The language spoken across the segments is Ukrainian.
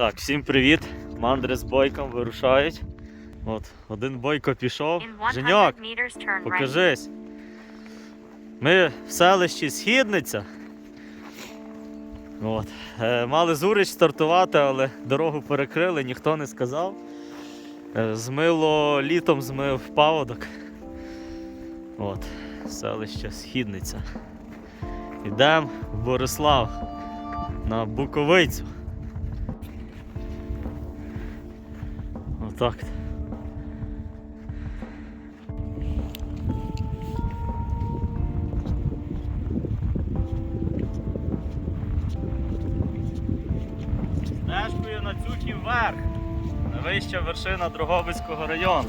Так, всім привіт. Мандри з бойком вирушають. От, один бойко пішов. Женьок, покажись. Ми в селищі Східниця. От. Е, мали Зурич стартувати, але дорогу перекрили, ніхто не сказав. Е, змило літом змив паводок. От, селище Східниця. Йдемо в Борислав на Буковицю. Отак. Стежкою на Цюхів верх. Найвища вершина Дрогобицького району.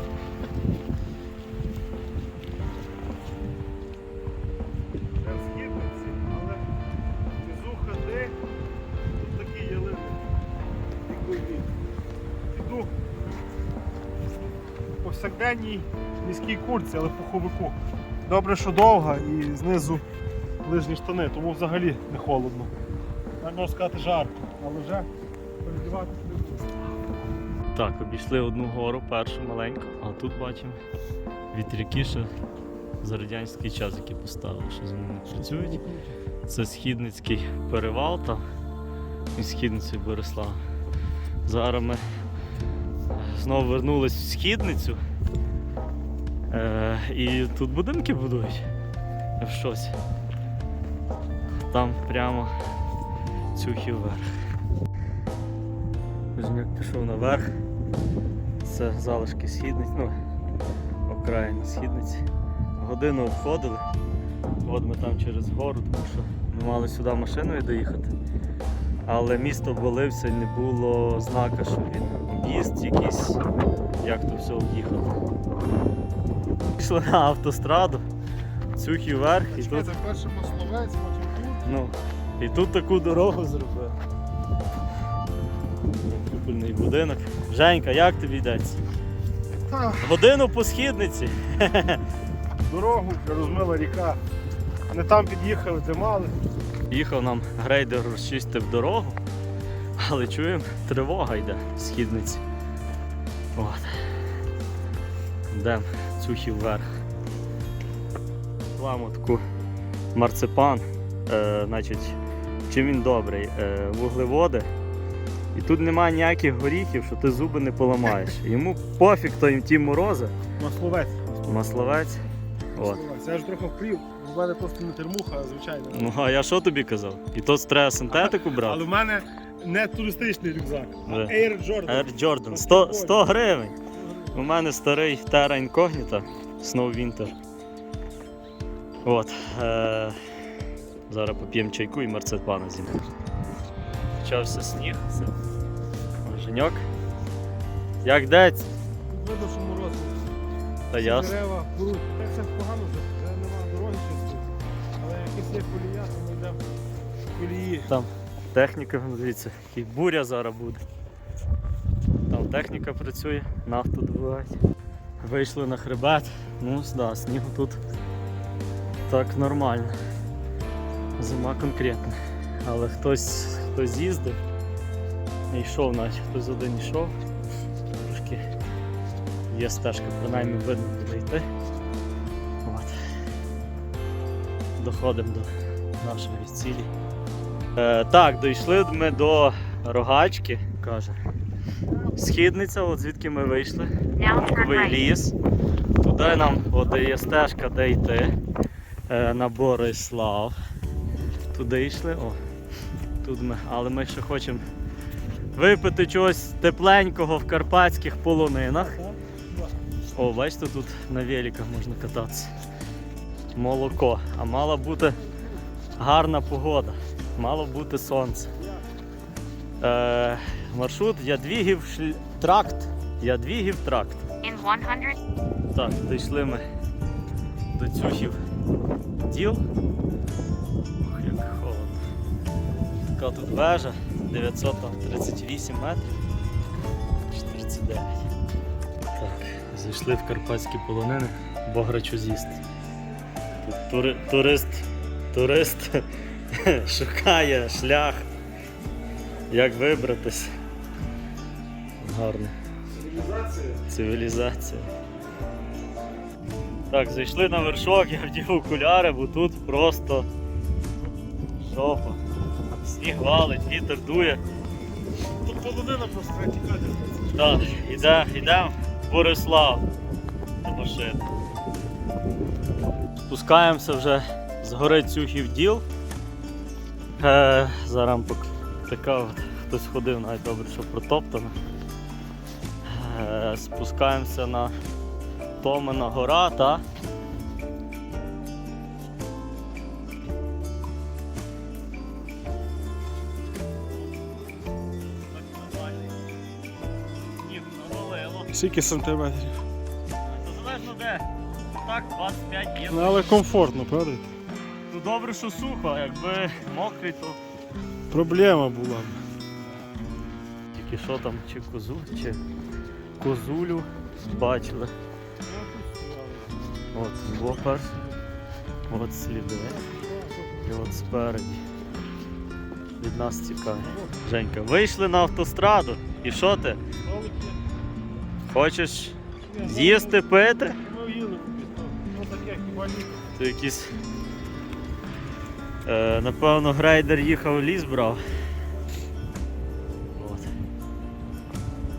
Повсякденній міській курці, але пуховику. Добре, що довга і знизу лижні штани, тому взагалі не холодно. Можна сказати жарко, але вже передіватися не буду. Так, обійшли одну гору, першу маленьку, а тут бачимо вітряки ще за радянський час, які поставили, що з ними працюють. Це східницький перевал там і східницю Борислава. Зараз ми знову вернулись в східницю. Е, і тут будинки будують. В щось. Там прямо цюхів вверх. Женяк пішов наверх. Це залишки східниць, ну, окраїни східниці. Годину обходили. От ми там через гору, тому що ми мали сюди машиною доїхати. Але місто обвалився і не було знака, що він об'їзд якийсь, як то все об'їхати. Пішли на автостраду, цюхи вверх і тут, Це перший масловець, потім тут. ну, і тут таку дорогу зробили. Купольний будинок. Женька, як тобі йдеться? Годину по східниці. дорогу розмила ріка. Не там під'їхали, де мали. Їхав нам грейдер розчистив дорогу, але чуємо, тривога йде в східниці. От. Йдемо цюхів вверх. Таку марципан. Е, значить, чим він добрий? Е, вуглеводи. І тут немає ніяких горіхів, що ти зуби не поламаєш. Йому пофіг то їм ті морози. Масловець. Масловець. От. Масловець. Я ж трохи впрів. У мене просто не термуха, а звичайно. Ну а я що тобі казав? І то треба синтетику брати. Але в мене не туристичний рюкзак, а Air Jordan. Air Jordan 100, 100 гривень. У мене старий Terra Incognita Snow Winter. От. Е- зараз поп'ємо чайку і марципана зім'ємо. Почався сніг. Це Женьок. Як деться? Видно, що мороз. Та ясно. Дерева, поруть. Так все погано вже, немає дороги чисто. Але якась є колія, то ми йдемо в колії. Там техніка, дивіться, і буря зараз буде. Техніка працює, нафту добувають. Вийшли на хребет, ну да, снігу тут так нормально. Зима конкретна. Але хтось, хтось їздив, не йшов навіть, хтось один йшов. Трошки є стежка, принаймні видно буде йти. От. Доходимо до нашої цілі. Е, так, дійшли ми до рогачки, каже. Східниця, от звідки ми вийшли. Right. ліс. Туди нам от є стежка, де йти. Е, на Борислав. Туди йшли. О, тут ми, але ми ще хочемо випити чогось тепленького в карпатських полонинах. О, бачите, тут на великах можна кататися. Молоко. А мала бути гарна погода. Мало бути сонце. Е, маршрут Ядвігів шль... тракт. Ядвігів тракт. In 100, Так, дійшли ми до цюхів діл. Ох, як холодно. Така тут вежа 938 метрів. 49. Так, зайшли в карпатські полонини, бограчу з'їсти. Тури, турист, турист шукає шлях, як вибратись. гарно. Цивілізація. Цивілізація. Так, зайшли на вершок, я вдів окуляри, бо тут просто жопа. Сніг валить, вітер дує. Тут полонина просто тікати. Так, йдемо в Борислав до машини. Спускаємося вже з гори Цюхів діл. Е, зараз. Така хтось ходив, навіть добре, що протоптано. Е, спускаємося на Томина гора, та. Скільки сантиметрів? Залежно де. Так, 25 є. Ну, але комфортно, правда? Ну добре, що сухо, якби мокрий, то Проблема була. тільки що там, чи козу, чи козулю бачили. От бопер, от сліди. І от спереді. Від нас тікає. Женька, вийшли на автостраду. І що ти? Хочеш з'їсти, пити? Ми їли Е, напевно, грейдер їхав в ліс брав. От.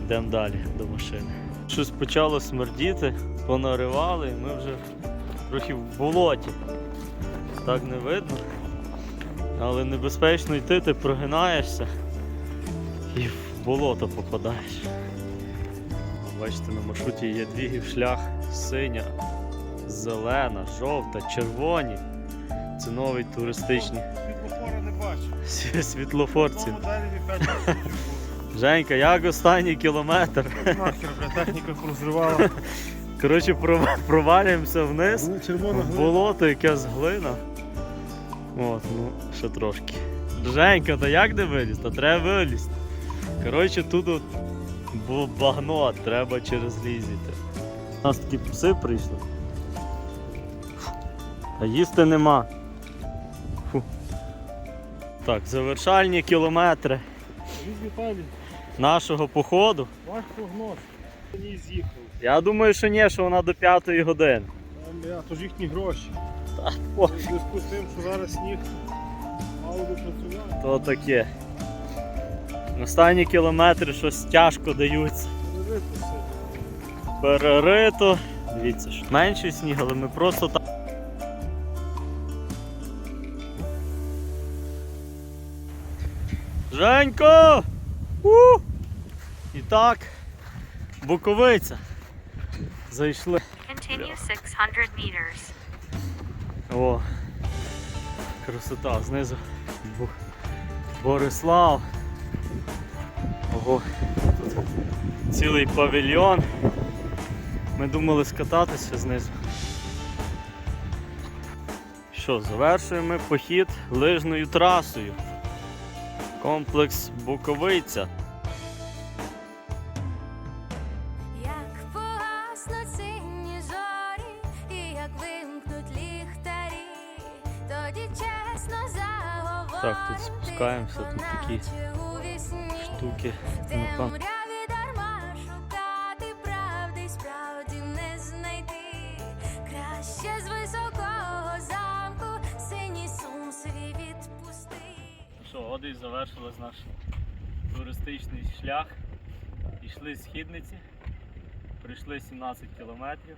Йдемо далі до машини. Щось почало смердіти, понаривали, і ми вже трохи в болоті. Так не видно. Але небезпечно йти, ти прогинаєшся і в болото попадаєш. Бачите, на маршруті є двігів шлях синя, зелена, жовта, червоні. Це новий туристичний Світлофора не бачу. сві- світлофорці. Тому далі не 5 років Женька, як останній кілометр? Нахер, бля, техніка розривала. Коротше, провалюємося вниз. Ну, В глина. болото якась глина. От, ну, ще трошки. Женька, та як не виліз? Та треба вилізти. Коротше, тут от багно, треба через лізіти. У нас такі пси прийшли. А їсти нема. Так, завершальні кілометри нашого походу. ваш прогноз. Не з'їхав. Я думаю, що ні, що вона до п'ятої години. Там, то ж їхні гроші. О, В зв'язку з тим, що зараз сніг мало би працювати. то таке. Останні кілометри щось тяжко даються. Перерити все. Перерито. Дивіться, що менший сніг, але ми просто так. Женько! У! І так, Буковиця. Зайшли. Continue 600 meters. О, красота, знизу Бу- Борислав. Ого, тут цілий павільйон. Ми думали скататися знизу. Що, завершуємо похід лижною трасою. Комплекс Буковиця. Як погаснуть сині зорі, і як вимкнуть ліхтарі, тоді чесно заговорити, Так, тут спускаємося, тут такі. Штуки. Що, і завершилось наш туристичний шлях. Йшли з східниці, прийшли 17 кілометрів.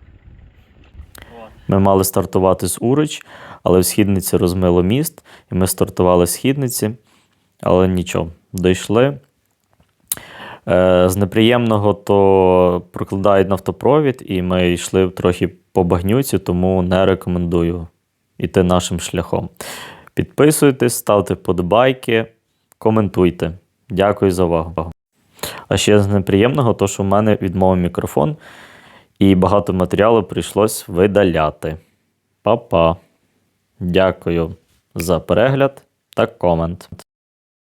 Ми мали стартувати з Урич, але в східниці розмило міст, і ми стартували з східниці, але нічого, дійшли. Е, з неприємного то прокладають нафтопровід, і ми йшли трохи по багнюці, тому не рекомендую йти нашим шляхом. Підписуйтесь, ставте вподобайки, коментуйте. Дякую за увагу. А ще з неприємного, то що в мене відмовив мікрофон, і багато матеріалу прийшлось видаляти. Па-па. Дякую за перегляд та комент.